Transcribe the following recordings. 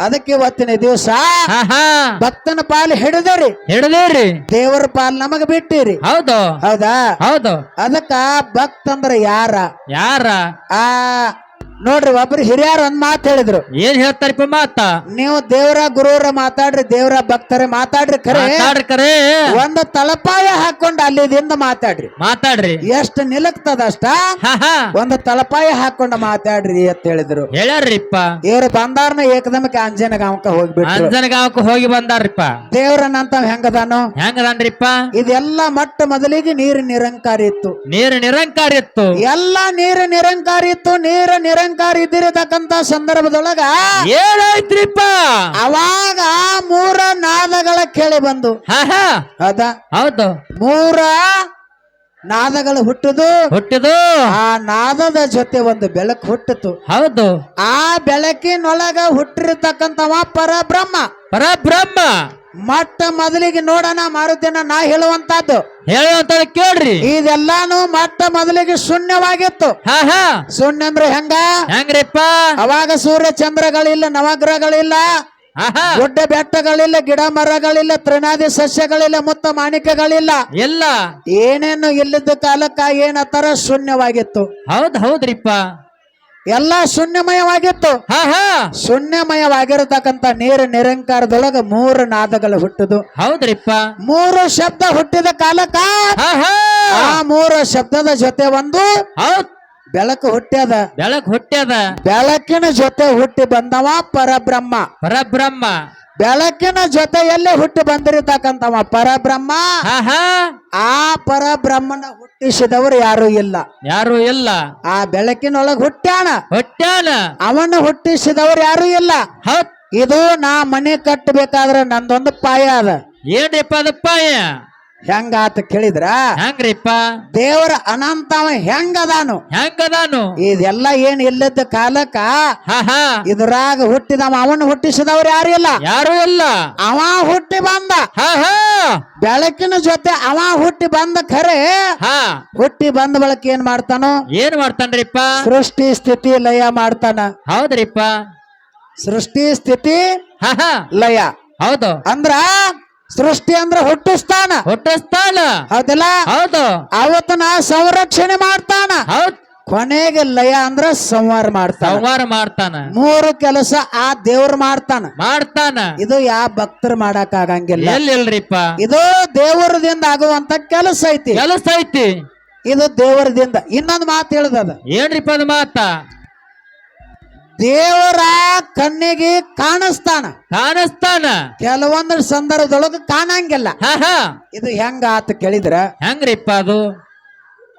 ಅದಕ್ಕೆ ಇವತ್ತಿನ ದಿವಸ ಭಕ್ತನ ಪಾಲು ಹಿಡಿದ್ರಿ. ಹಿಡದೇರಿ. ದೇವರ ಪಾಲ್ ನಮಗ ಬಿಟ್ಟಿರಿ. ಹೌದು. ಹೌದಾ? ಹೌದು. ಅದಕ್ಕ ಭಕ್ತ ಅಂದ್ರ ಯಾರ? ಯಾರ? ಆ ನೋಡ್ರಿ ಒಬ್ರು ಹಿರಿಯರು ಒಂದ್ ಮಾತು ಹೇಳಿದ್ರು. ಏನ್ ಹೇಳ್ತಾರಪ್ಪ ಮಾತ? ನೀವು ದೇವರ ಗುರುವರ ಮಾತಾಡ್ರಿ ದೇವರ ಭಕ್ತರ ಮಾತಾಡ್ರಿ ಕರೆ. ಮಾತಾಡ್ರಿ ಕರೆ. ಒಂದು ತಳಪಾಯ ಹಾಕೊಂಡು ಅಲ್ಲಿದಿಂದ ಮಾತಾಡ್ರಿ. ಮಾತಾಡ್ರಿ. ಎಷ್ಟು ನಿಲಕ್ತದ ಅಷ್ಟ ಒಂದು ತಳಪಾಯ ಹಾಕೊಂಡು ಮಾತಾಡ್ರಿ ಅಂತ ಹೇಳಿದ್ರು. ಹೇಳ್ಯಾರ್ರಿಪ್ಪ ಇವ್ರು ಬಂದಾರ್ನ ಏಕದಮಕ್ಕೆ ಅಂಜನ ಹೋಗ್ಬಿಟ್ಟು ಹೋಗ್ಬಿಟ್ರು. ಅಂಜನಗಾಂವಕ್ಕೆ ಹೋಗಿ ಬಂದಾರ್ರಿಪ್ಪ. ದೇವ್ರನ್ನಂತ ಹೆಂಗದಾನು? ಹೆಂಗದನ್ರಿಪ್ಪ? ಇದೆಲ್ಲ ಮಟ್ಟ ಮೊದಲಿಗೆ ನೀರು ನಿರಂಕಾರ ಇತ್ತು. ನೀರು ನಿರಂಕಾರ ಇತ್ತು. ಎಲ್ಲ ನೀರು ನಿರಂಕಾರ ಇತ್ತು ನೀರು ನಿರಂಕಾರ ಇದ್ದಿರತಕ್ಕಂತ ಸಂದರ್ಭದೊಳಗ ಏನಾಯ್ತ್ರಿಪ್ಪ? ಅವಾಗ ಮೂರ ನಾದಗಳ ಕೇಳಿ ಬಂದು. ಹೌದಾ? ಹೌದು. ಮೂರ ನಾದಗಳು ಹುಟ್ಟುದು. ಹುಟ್ಟಿದು. ಆ ನಾದದ ಜೊತೆ ಒಂದು ಬೆಳಕು ಹುಟ್ಟಿತು. ಹೌದು. ಆ ಬೆಳಕಿನೊಳಗ ಹುಟ್ಟಿರ್ತಕ್ಕಂಥವ ಪರಬ್ರಹ್ಮ. ಪರಬ್ರಹ್ಮ. ಮೊಟ್ಟ ಮೊದಲಿಗೆ ನೋಡೋಣ ಮಾರುತಿನ ನಾ ಹೇಳುವಂತದ್ದು ಹೇಳುವಂತ ಕೇಳ್ರಿ. ಇದೆಲ್ಲಾನು ಮೊಟ್ಟ ಮೊದಲಿಗೆ ಶೂನ್ಯವಾಗಿತ್ತು. ಶೂನ್ಯ ಅಂದ್ರೆ ಹೆಂಗ? ಹೆಂಗ್ರಿಪ್ಪ? ಅವಾಗ ಸೂರ್ಯ ಚಂದ್ರಗಳಿಲ್ಲ ನವಗ್ರಹಗಳಿಲ್ಲ ದೊಡ್ಡ ಬೆಟ್ಟಗಳಿಲ್ಲ ಗಿಡ ಮರಗಳಿಲ್ಲ ತೃಣಾದಿ ಸಸ್ಯಗಳಿಲ್ಲ ಮುತ್ತ ಮಾಣಿಕಗಳಿಲ್ಲ ಎಲ್ಲ ಏನೇನು ಇಲ್ಲದ ಕಾಲಕ್ಕ ಏನತ್ತರ ಶೂನ್ಯವಾಗಿತ್ತು? ಹೌದ್ ಹೌದ್ರಿಪ್ಪ. ಎಲ್ಲ ಶೂನ್ಯಮಯವಾಗಿತ್ತು. ಹಾ ಹಾ ಶೂನ್ಯಮಯವಾಗಿರತಕ್ಕಂತ ನೀರು ನಿರಂಕಾರದೊಳಗ ಮೂರು ನಾದಗಳು ಹುಟ್ಟುದು. ಹೌದ್ರಿಪ್ಪ. ಮೂರು ಶಬ್ದ ಹುಟ್ಟಿದ ಕಾಲಕ ಹಾ ಹಾ ಆ ಮೂರು ಶಬ್ದದ ಜೊತೆ ಒಂದು ಹೌದ್. ಬೆಳಕು ಹುಟ್ಟ್ಯದ. ಬೆಳಕು ಹುಟ್ಟ್ಯದ. ಬೆಳಕಿನ ಜೊತೆ ಹುಟ್ಟಿ ಬಂದವ ಪರಬ್ರಹ್ಮ. ಪರಬ್ರಹ್ಮ. ಬೆಳಕಿನ ಜೊತೆಯಲ್ಲಿ ಹುಟ್ಟಿ ಬಂದಿರತಕ್ಕಂತವ ಪರಬ್ರಹ್ಮ. ಹಾ ಹಾ ಆ ಪರಬ್ರಹ್ಮನ ಹುಟ್ಟಿಸಿದವರು ಯಾರು ಇಲ್ಲ. ಯಾರು ಇಲ್ಲ. ಆ ಬೆಳಕಿನೊಳಗೆ ಹುಟ್ಟ್ಯಾಣ ಹುಟ್ಟ್ಯಾನ. ಅವನ ಹುಟ್ಟಿಸಿದವರು ಯಾರು ಇಲ್ಲ. ಹ ಇದು ನಾ ಮನೆ ಕಟ್ಟಬೇಕಾದ್ರೆ ನಂದೊಂದು ಪಾಯ ಅದ. ಏನಪ್ಪ ಅದು ಪಾಯ? ಹೆಂಗಾತ ಕೇಳಿದ್ರ? ಹೆಂಗ್ರಿಪ್ಪ? ದೇವರ ಅನಂತವ ಹೆಂಗದಾನು? ಹೆಂಗದಾನು? ಇದೆಲ್ಲ ಏನ್ ಇಲ್ಲದ ಕಾಲಕ್ಕ ಹಾ ಹಾ. ಇದ್ರಾಗ ಹುಟ್ಟಿದವ ಅವನ ಹುಟ್ಟಿಸಿದವ್ರು ಯಾರು ಇಲ್ಲ. ಯಾರು ಇಲ್ಲ. ಅವ ಹುಟ್ಟಿ ಬಂದ. ಹಾ ಹಾ. ಬೆಳಕಿನ ಜೊತೆ ಅವ ಹುಟ್ಟಿ ಬಂದ ಖರೆ. ಹಾ. ಹುಟ್ಟಿ ಬಂದ ಬಳಕ ಏನ್ ಮಾಡ್ತಾನೋ? ಏನ್ ಮಾಡ್ತಾನ್ರಿಪ್ಪ? ಸೃಷ್ಟಿ ಸ್ಥಿತಿ ಲಯ ಮಾಡ್ತಾನ. ಹೌದ್ರಿಪ್ಪ. ಸೃಷ್ಟಿ ಸ್ಥಿತಿ ಹಾ ಹಾ. ಲಯ. ಹೌದು. ಅಂದ್ರ ಸೃಷ್ಟಿ ಅಂದ್ರ ಹುಟ್ಟಿಸ್ತಾನ. ಹುಟ್ಟಿಸ್ತಾನ. ಹೌದಲ್ಲ? ಹೌದು. ಅವತ್ತನ ಸಂರಕ್ಷಣೆ ಮಾಡ್ತಾನ. ಹೌದ್. ಕೊನೆಗೆ ಲಯ ಅಂದ್ರ ಸಂವಾರ ಮಾಡ್ತಾನ. ಸಂವಾರ ಮಾಡ್ತಾನ. ಮೂರು ಕೆಲಸ ಆ ದೇವ್ರ ಮಾಡ್ತಾನ. ಮಾಡ್ತಾನ. ಇದು ಯಾವ ಭಕ್ತರು ಮಾಡಕ್ ಆಗಂಗಿಲ್ಲ. ಎಲ್ಲಿಲ್ರಿಪ್ಪ? ಇದು ದೇವರದಿಂದ ಆಗುವಂತ ಕೆಲಸ ಐತಿ. ಕೆಲಸ ಐತಿ. ಇದು ದೇವರದಿಂದ. ಇನ್ನೊಂದು ಮಾತು ಹೇಳದದ ಏನ್ರಿಪ್ಪ ಅದು ಮಾತ? ದೇವರ ಕಣ್ಣಿಗೆ ಕಾಣಿಸ್ತಾನ. ಕಾಣಿಸ್ತಾನ. ಕೆಲವೊಂದು ಸಂದರ್ಭದೊಳಗ ಕಾಣಂಗಿಲ್ಲ. ಇದು ಹೆಂಗ ಆತ ಕೇಳಿದ್ರ? ಹೆಂಗ್ರಿಪ್ಪ ಅದು?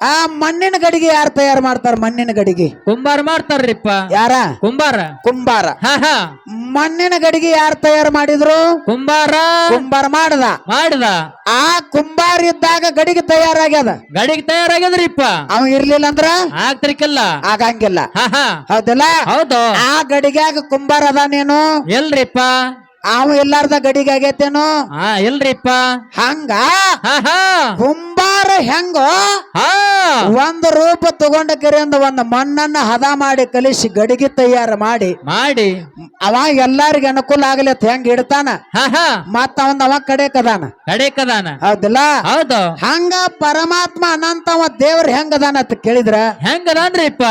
ಆ ಮಣ್ಣಿನ ಗಡಿಗೆ ಯಾರು ತಯಾರು ಮಾಡ್ತಾರ ಮಣ್ಣಿನ ಗಡಿಗೆ? ಕುಂಬಾರ ಮಾಡ್ತಾರ್ರಿಪ್ಪ. ಯಾರ? ಕುಂಬಾರ. ಕುಂಬಾರ. ಹಾ ಹಾ. ಮಣ್ಣಿನ ಗಡಿಗೆ ಯಾರು ತಯಾರು ಮಾಡಿದ್ರು? ಕುಂಬಾರ. ಕುಂಬಾರ ಮಾಡದ. ಮಾಡದ. ಆ ಕುಂಬಾರ ಇದ್ದಾಗ ಗಡಿಗೆ ತಯಾರಾಗ್ಯದ? ಗಡಿಗೆ ತಯಾರಾಗ್ಯದ್ರಿಪ್ಪ. ಅವ ಇರ್ಲಿಲ್ಲ ಅಂದ್ರ? ಆಗ್ತಿರ್ಕಿಲ್ಲ. ಆಗಂಗಿಲ್ಲ. ಹಾ ಹಾ. ಹೌದಲ್ಲ? ಹೌದು. ಆ ಗಡಿಗ್ಯಾಗ ಕುಂಬಾರ ಅದಾನೇನು? ಎಲ್ರಿಪ್ಪ? ಅವ ಎಲ್ಲಾರ್ದ ಗಡಿಗೆ ಆಗೈತೇನು ಹಾ ಎಲ್ರಿಪ್ಪ? ಹಂಗ? ಕುಂಬಾರ ಹೆಂಗೋ? ಒಂದು ರೂಪ ತಗೊಂಡ ಕೆರೆಯಿಂದ ಒಂದ್ ಮಣ್ಣನ್ನ ಹದ ಮಾಡಿ ಕಲಿಸಿ ಗಡಿಗೆ ತಯಾರು ಮಾಡಿ. ಮಾಡಿ. ಅವ ಎಲ್ಲಾರಿಗೆ ಅನುಕೂಲ ಆಗಲಿ ಅಂತ ಹೆಂಗ್ ಇಡ್ತಾನ? ಮತ್ತ ಅವನ್ ಅವ ಕಡೆ ಕದಾನ? ಕಡೆ ಕದಾನ ಹೌದಿಲ್ಲ? ಹೌದು. ಹಂಗ ಪರಮಾತ್ಮ ಅನಂತವ ದೇವ್ರ ಹೆಂಗದಾನ ಅಂತ ಕೇಳಿದ್ರ? ಹೆಂಗದಾನ್ರಿಪ್ಪ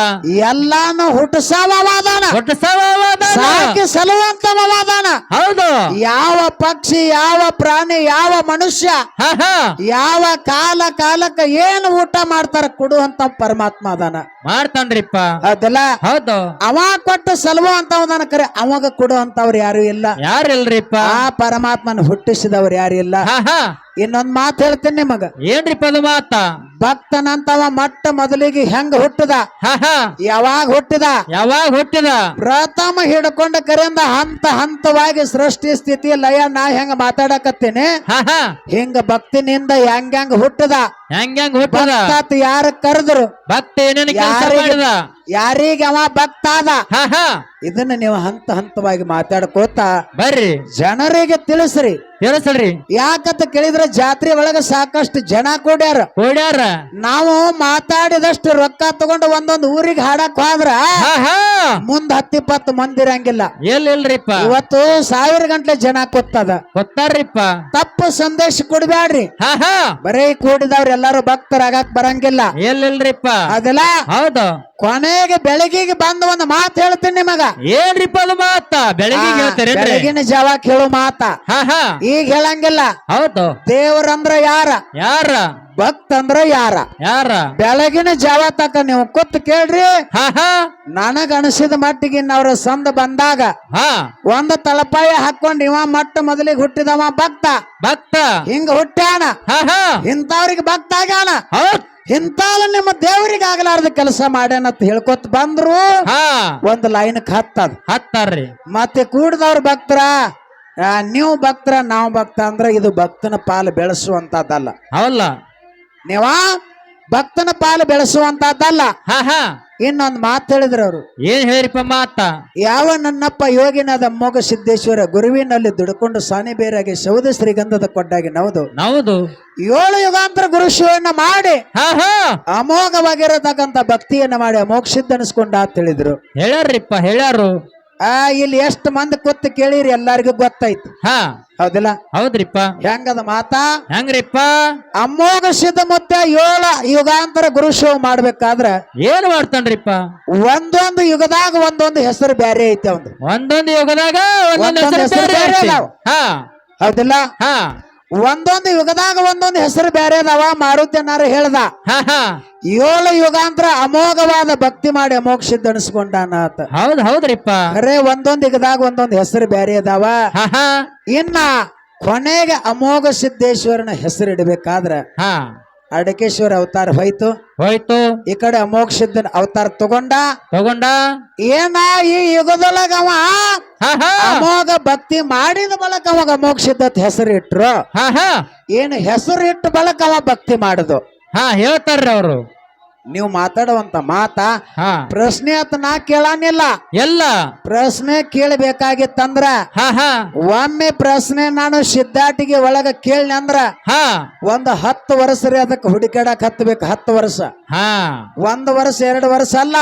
ಎಲ್ಲಾನು ಹುಟ್ಟಸವವಾದಾನ ಒಟ್ಟು ಸವಾದಾನ ಸಾಕಿ ಸಲುವಂತವವಾದಾನ. ಹೌದು. ಯಾವ ಪಕ್ಷಿ ಯಾವ ಪ್ರಾಣಿ ಯಾವ ಮನುಷ್ಯ ಯಾವ ಕಾಲ ಕಾಲಕ್ಕ ಏನು ಊಟ ಮಾಡ್ತಾರ ಕೊಡುವಂತ ಪರಮಾತ್ಮ ಅದಾನ. ಮಾಡ್ತಾನ್ರಿಪ್ಪ. ಅದಲ್ಲ ಹೌದು. ಅವ ಕೊಟ್ಟು ಸಲುವಂತವದಾನ ಕರೆ ಅವಾಗ ಕೊಡುವಂತವ್ರು ಯಾರು ಇಲ್ಲ. ಯಾರಿಲ್ರಿಪ್ಪ? ಆ ಪರಮಾತ್ಮನ ಹುಟ್ಟಿಸಿದವ್ರು ಯಾರು ಇಲ್ಲ. ಇನ್ನೊಂದ್ ಮಾತು ಹೇಳ್ತೀನಿ ನಿಮಗ. ಏನ್ರಿಪ್ಪ ಅದು ಮಾತ? ಭಕ್ತನಂತವ ಮೊಟ್ಟ ಮೊದಲಿಗೆ ಹೆಂಗ ಹುಟ್ಟದ? ಯಾವಾಗ ಹುಟ್ಟಿದ? ಯಾವಾಗ ಹುಟ್ಟಿದ? ಪ್ರಥಮ ಹಿಡ್ಕೊಂಡ ಕರೆಯಿಂದ ಹಂತ ಹಂತವಾಗಿ ಸೃಷ್ಟಿ ಸ್ಥಿತಿ ಲಯ ನಾ ಹೆಂಗ ಮಾತಾಡಕತ್ತೇನೆ? ಹಾ ಹಾ. ಹಿಂಗ ಭಕ್ತಿನಿಂದ ಹೆಂಗ್ ಹೆಂಗ್ ಹುಟ್ಟದ? ಹೆಂಗ್ ಹೆಂಗ್ ಹುಟ್ಟದ? ಯಾರ ಕರೆದ್ರು? ಭಕ್ತ ಏನೇನು ಕೆಲಸ ಯಾರಿಗೆ- ಮಾಡಿದ? ಯಾರಿಗೆ ಅವ ಭಕ್ತಾದ ಹಾ ಹಾ. ಇದನ್ನ ನೀವು ಹಂತ ಹಂತವಾಗಿ ಮಾತಾಡ್ಕೋತ ಬರ್ರಿ. ಜನರಿಗೆ ತಿಳಿಸ್ರಿ. ತಿಳಿಸ್ರಿ. ಯಾಕಂತ ಕೇಳಿದ್ರೆ ಜಾತ್ರೆ ಒಳಗ ಸಾಕಷ್ಟು ಜನ ಕೂಡ್ಯಾರ. ಕೊಡ್ಯಾರ? ನಾವು ಮಾತಾಡಿದಷ್ಟು ರೊಕ್ಕ ತಗೊಂಡು ಒಂದೊಂದು ಊರಿಗೆ ಹಾಡಕ್ ಹೋದ್ರ ಮುಂದ್ ಹತ್ತಿಪ್ಪತ್ತು ಮಂದಿ ಇರಂಗಿಲ್ಲ. ಎಲ್ ಇಲ್ರಿಪ್ಪ ಇವತ್ತು ಸಾವಿರ ಗಂಟ್ಲೆ ಜನ ಕೊತ್ತದ ಕೊತ್ತಾರ್ರಿಪ್ಪ ತಪ್ಪು ಸಂದೇಶ ಕೊಡ್ಬ್ಯಾಡ್ರಿ. ಬರೀ ಕೂಡಿದವ್ರ ಎಲ್ಲಾರು ಭಕ್ತರಾಗಕ್ ಬರಂಗಿಲ್ಲ. ಎಲ್ಲಿಲ್ರಿಪ್ಪ? ಅದಲ್ಲ ಹೌದು. ಕೊನೆಗೆ ಬೆಳಗಿಗೆ ಬಂದು ಒಂದು ಮಾತು ಹೇಳ್ತೀನಿ ನಿಮಗ. ಏನ್ರಿಪ್ಪ ಅದು ಮಾತ? ಬೆಳಗ್ಗೆ ಹೇಳ್ತಾರೆ ಬೆಳಗಿನ ಜಾವ ಕೇಳು ಮಾತ. ಈಗ ಹೇಳಂಗಿಲ್ಲ. ಹೌದು. ದೇವ್ರಂದ್ರ ಯಾರ? ಯಾರ? ಭಕ್ತ ಅಂದ್ರ ಯಾರ? ಯಾರ? ಬೆಳಗಿನ ಜಾವ ತಕ ನೀವು ಕೂತ್ ಕೇಳ್ರಿ. ನನಗ ಅನಿಸಿದ ಮಟ್ಟಿಗೆ ಅವ್ರ ಸಂದ ಬಂದಾಗ ಹಾ. ಒಂದು ತಲಪಾಯ ಹಾಕೊಂಡ್ ಇವ ಮಟ್ಟ ಮೊದಲಿಗೆ ಹುಟ್ಟಿದವ ಭಕ್ತ. ಭಕ್ತ. ಹಿಂಗ ಹುಟ್ಟ್ಯಾಣ ಇಂಥವ್ರಿಗೆ ಭಕ್ತ ಆಗ್ಯಾಣ ಇಂಥವ್ರು ನಿಮ್ಮ ದೇವರಿಗೆ ಆಗ್ಲಾರ್ದ ಕೆಲಸ ಮಾಡ್ಯಾನಂತ ಹೇಳ್ಕೊತ ಬಂದ್ರು. ಹಾ. ಒಂದು ಲೈನ್ ಹತ್ತದ. ಹತ್ತಾರ್ರಿ. ಮತ್ತೆ ಕೂಡದವ್ರ ಭಕ್ತರ ನೀವು ಭಕ್ತರ ನಾವು ಭಕ್ತ ಅಂದ್ರೆ ಇದು ಭಕ್ತನ ಪಾಲು ಬೆಳೆಸುವಂತದ್ದಲ್ಲ. ಹೌಲ್ಲ ನೀವ ಭಕ್ತನ ಪಾಲು ಬೆಳೆಸುವಂತದ್ದಲ್ಲ. ಹಾ ಹಾ. ಇನ್ನೊಂದು ಮಾತು ಹೇಳಿದ್ರು ಅವರು. ಏನ್ ಹೇಳಿರಿಪ್ಪ ಮಾತ? ಯಾವ ನನ್ನಪ್ಪ ಯೋಗಿನಾದ ಮೋಗ ಸಿದ್ದೇಶ್ವರ ಗುರುವಿನಲ್ಲಿ ದುಡ್ಕೊಂಡು ಸಾನಿ ಬೇರಾಗಿ ಸೌದ ಶ್ರೀಗಂಧದ ಕೊಟ್ಟಾಗಿ ನೌದು ನೌದು ಏಳು ಯುಗಾಂತರ ಗುರು ಶಿವನ ಮಾಡಿ ಹಾ ಹಾ. ಅಮೋಘವಾಗಿರತಕ್ಕಂತ ಭಕ್ತಿಯನ್ನ ಮಾಡಿ ಅಮೋಘ ಸಿದ್ಧ ಅನಿಸ್ಕೊಂಡ ಅಂತ ಹೇಳಿದ್ರು ಹೇಳ್ಯಾರ್ರಿಪ್ಪ ಹೇಳ್ಯಾರು. ಆ ಇಲ್ಲಿ ಎಷ್ಟು ಮಂದಿ ಕೂತ್ ಕೇಳಿರಿ ಎಲ್ಲಾರಿಗೂ ಗೊತ್ತಾಯ್ತು. ಹಾ. ಹೌದಿಲ್ಲ? ಹೌದ್ರಿಪ್ಪ. ಹೆಂಗದ ಮಾತಾ? ಹೆಂಗ್ರಿಪ್ಪ? ಅಮೋಘ ಸಿದ್ಧಮುತ್ತ ಏಳ ಯುಗಾಂತರ ಗುರು ಶೋ ಮಾಡ್ಬೇಕಾದ್ರ ಏನ್ ಮಾಡ್ತಾನ್ರಿಪ್ಪ? ಒಂದೊಂದು ಯುಗದಾಗ ಒಂದೊಂದು ಹೆಸರು ಬ್ಯಾರೆ ಐತಿ ಅವಂದು ಒಂದೊಂದು ಯುಗದಾಗ ಒಂದೊಂದು ಹೆಸರು ಬ್ಯಾರೆ. ಅದಾವ. ಹಾ. ಹೌದಿಲ್ಲ? ಹಾ. ಒಂದೊಂದು ಯುಗದಾಗ ಒಂದೊಂದು ಹೆಸರು ಬೇರೆ ಅದಾವ ಮಾರುತಿಯನ್ನಾರು ಹೇಳ್ದ. ಹಾ ಹಾ. ಏಳು ಯುಗಾಂತರ ಅಮೋಘವಾದ ಭಕ್ತಿ ಮಾಡಿ ಅಮೋಘ ಸಿದ್ಧ ಅನಿಸ್ಕೊಂಡಾನ ಆತ ಹೌದ್ ಹೌದ್ರಿಪ್ಪ. ಅರೇ ಒಂದೊಂದು ಯುಗದಾಗ ಒಂದೊಂದು ಹೆಸರು ಬೇರೆ ಅದಾವ ಇನ್ನ ಕೊನೆಗೆ ಅಮೋಘ ಸಿದ್ದೇಶ್ವರನ ಹೆಸರು ಇಡಬೇಕಾದ್ರ ಹಾ. ಅಡಕೇಶ್ವರ ಅವತಾರ ಹೋಯ್ತು. ಹೋಯ್ತು. ಈ ಕಡೆ ಅಮೋಘ ಸಿದ್ಧನ ಅವತಾರ ತಗೊಂಡ. ತಗೊಂಡ. ಏನ ಈ ಯುಗದೊಳಗ ಅವ ಅಮೋಘ ಭಕ್ತಿ ಮಾಡಿದ ಬಳಕ ಅವಾಗ ಅಮೋಘ ಹೆಸರಿಟ್ರು ಏನು ಹೆಸರು ಇಟ್ಟು ಬಳಕ ಅವ ಭಕ್ತಿ ಮಾಡುದು. ಹಾ ಹೇಳ್ತಾರ್ರಿ ಅವರು. ನೀವು ಮಾತಾಡುವಂತ ಮಾತಾ ಪ್ರಶ್ನೆ ಅಂತ ನಾ ಕೇಳಾನಿಲ್ಲ. ಎಲ್ಲ. ಪ್ರಶ್ನೆ ಕೇಳಬೇಕಾಗಿತ್ತಂದ್ರ ಒಮ್ಮೆ ಪ್ರಶ್ನೆ ನಾನು ಸಿದ್ಧಾಟಿಗೆ ಒಳಗ ಕೇಳಿ ಅಂದ್ರ ಹಾ. ಒಂದು ಹತ್ತು ವರ್ಷ ರೀ ಅದಕ್ಕೆ ಹುಡುಕಾಡಕ್ ಹತ್ತಬೇಕು ಹತ್ತು ವರ್ಷ. ಹಾ. ಒಂದು ವರ್ಷ ಎರಡು ವರ್ಷ ಅಲ್ಲ.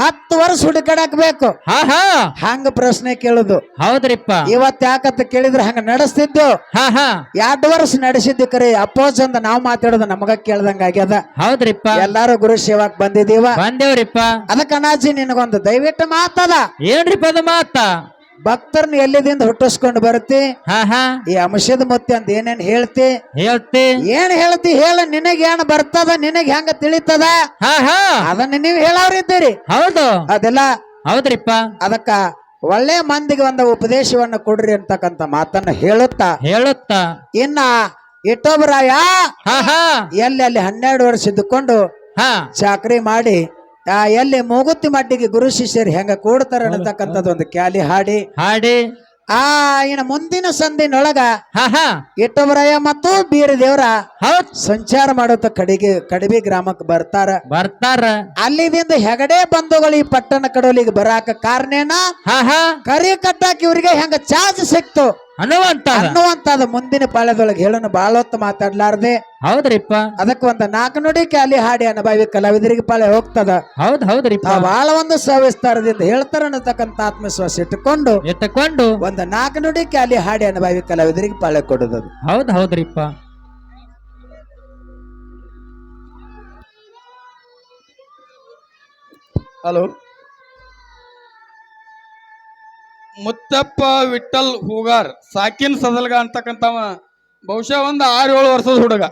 ಹತ್ತು ವರ್ಷ ಹುಡುಕಾಡಕ್ ಬೇಕು ಹಾ ಹಾ ಹಂಗ ಪ್ರಶ್ನೆ ಕೇಳುದು. ಹೌದ್ರಿಪ್ಪ. ಇವತ್ ಯಾಕಂತ ಕೇಳಿದ್ರೆ ಹಂಗ ನಡೆಸ್ತಿದ್ದು. ಹಾ ಹಾ ಎರಡು ವರ್ಷ ನಡೆಸಿದ್ದು ಕರಿ ಅಪೋಸ್ ಅಂತ ನಾವು ಮಾತಾಡೋದು ನಮಗ ಕೇಳ್ದಂಗ ಆಗ್ಯದ. ಹೌದ್ರಿಪ್ಪ. ಎಲ್ಲಾರು ಗುರು ಸೇವಾಕ್ ಬಂದಿದೀವ ಬಂದೇವ್ರಿಪ್ಪ. ಅದಕ್ಕ ಅನಾಜಿ ನಿನಗೊಂದು ದಯವಿಟ್ಟು ಮಾತದ. ಏನ್ರಿಪ್ಪ ಅದು ಮಾತ? ಭಕ್ತರನ್ನ ಎಲ್ಲಿದಿಂದ ಹುಟ್ಟಿಸ್ಕೊಂಡು ಬರುತ್ತೆ ಹಾ ಹಾ. ಈ ಅಂಶದ ಮತ್ತೆ ಅಂತ ಏನೇನ್ ಹೇಳ್ತಿ? ಹೇಳ್ತಿ. ಏನ್ ಹೇಳ್ತಿ ಹೇಳ ನಿನಗೆ ಏನ್ ಬರ್ತದ ನಿನಗೆ ಹೆಂಗ ತಿಳಿತದ? ಹಾ ಹಾ. ಅದನ್ನ ನೀವು ಹೇಳವ್ರಿದ್ದೀರಿ ಹೌದು. ಅದೆಲ್ಲ ಹೌದ್ರಿಪ್ಪ. ಅದಕ್ಕ ಒಳ್ಳೆ ಮಂದಿಗೆ ಒಂದು ಉಪದೇಶವನ್ನ ಕೊಡ್ರಿ ಅಂತಕ್ಕಂತ ಮಾತನ್ನ ಹೇಳುತ್ತಾ. ಹೇಳುತ್ತ. ಇನ್ನ ಇಟ್ಟೊಬ್ಬರಾಯ ಹಾ ಹಾ. ಎಲ್ಲಿ ಅಲ್ಲಿ ಹನ್ನೆರಡು ವರ್ಷ ಇದ್ದುಕೊಂಡು ಹಾ. ಚಾಕ್ರಿ ಮಾಡಿ ಎಲ್ಲಿ ಮೂಗುತ್ತಿ ಮಟ್ಟಿಗೆ ಗುರು ಶಿಷ್ಯರು ಹೆಂಗ ಕೂಡ್ತಾರ ಅನ್ನತಕ್ಕಂಥದ್ದು ಒಂದು ಕ್ಯಾಲಿ ಹಾಡಿ. ಹಾಡಿ. ಆ ಇನ್ನು ಮುಂದಿನ ಸಂದಿನೊಳಗ ಇಟ್ಟವರಯ್ಯ ಮತ್ತು ಬೀರ ದೇವರ ಹೌದ್. ಸಂಚಾರ ಮಾಡುತ್ತ ಕಡಿಗೆ ಕಡಿಬಿ ಗ್ರಾಮಕ್ಕೆ ಬರ್ತಾರ. ಬರ್ತಾರ. ಅಲ್ಲಿದಿಂದ ಹೆಗಡೆ ಬಂಧುಗಳು ಈ ಪಟ್ಟಣ ಕಡೋಲಿಗೆ ಬರಾಕ ಕಾರಣೇನ ಕರಿ ಕಟ್ಟಾಕ ಇವರಿಗೆ ಹೆಂಗ ಚಾರ್ಜ್ ಸಿಕ್ತು? ಅನ್ನುವಂತ ಅನ್ನುವಂತದ ಮುಂದಿನ ಪಾಳ್ಯದೊಳಗೆ ಹೇಳೋಣ. ಬಾಳ ಹೊತ್ತು ಮಾತಾಡ್ಲಾರ್ದೆ. ಹೌದ್ರಿಪ್ಪ. ಅದಕ್ಕೆ ಒಂದು ನಾಲ್ಕು ನುಡಿ ಕ್ಯಾಲಿ ಹಾಡಿ ಅನುಭವಿ ಕಲಾವಿದರಿಗೆ ಪಾಳೆ ಹೋಗ್ತದ. ಹೌದ್ ಹೌದ್ರಿ ಬಾಳ ಬಹಳ ಒಂದು ಸವಿಸ್ತಾರದಿಂದ ಹೇಳ್ತಾರ ಅನ್ನತಕ್ಕಂತ ಆತ್ಮವಿಶ್ವಾಸ ಇಟ್ಟುಕೊಂಡು ಇಟ್ಟುಕೊಂಡು ಒಂದು ನಾಲ್ಕು ನುಡಿ ಕ್ಯಾಲಿ ಹಾಡಿ ಅನುಭವಿ ಕಲಾವಿದರಿಗೆ ಪಾಳೆ ಕೊಡುದು ಹೌದ್ ಹೌದ್ರಿಪ್ಪ. ಹಲೋ. ಮುತ್ತಪ್ಪ ವಿಠಲ್ ಹೂಗಾರ್ ಸಾಕಿನ್ ಸದಲ್ಗ ಅಂತಕ್ಕಂಥವ ಬಹುಶಃ ಒಂದು ಆರು ಏಳು ವರ್ಷದ ಹುಡುಗ.